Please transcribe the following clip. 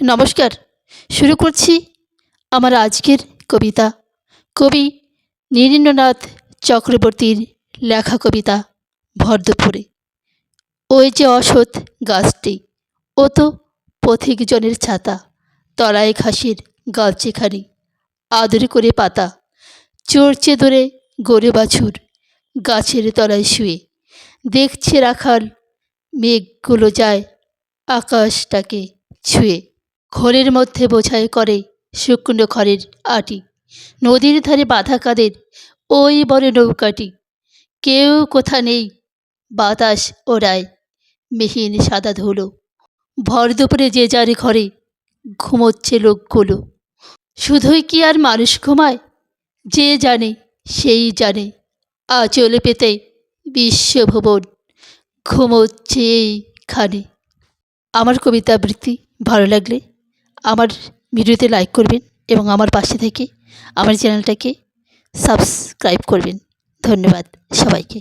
নমস্কার। শুরু করছি আমার আজকের কবিতা। কবি নীরেন্দ্রনাথ চক্রবর্তীর লেখা কবিতা ভর দুপুরে ওই যে অসৎ গাছটি, ও তো পথিকজনের ছাতা, তলায় ঘাসের গালচেখানি, আদরে করে পাতা চড়ছে ধরে গরু বাছুর, গাছের তলায় শুয়ে। দেখছে রাখাল, মেঘগুলো যায় আকাশটাকে ছুঁয়ে। ঘোরের মধ্যে বোঝাই করে শুকনো খড়ের আটি। নদীর ধারে বাঁধা কাদের? ওই বড় নৌকাটি। কেউ কোথা নেই? বাতাস ওড়ায় মিহিন সাদা ধুলো। ভর দুপুরে যে যার ঘরে ঘুমোচ্ছে লোকগুলো। শুধুই কি আর মানুষ ঘুমায়? যে জানে, সেই জানে। আঁচল পেতে বিশ্বভুবন ঘুমোচ্ছে এইখানে আমার কবিতা আবৃত্তি ভালো লাগলে আমার ভিডিওতে লাইক করবেন এবং আমার পাশে থেকে আমার চ্যানেলটাকে সাবস্ক্রাইব করবেন। ধন্যবাদ সবাইকে।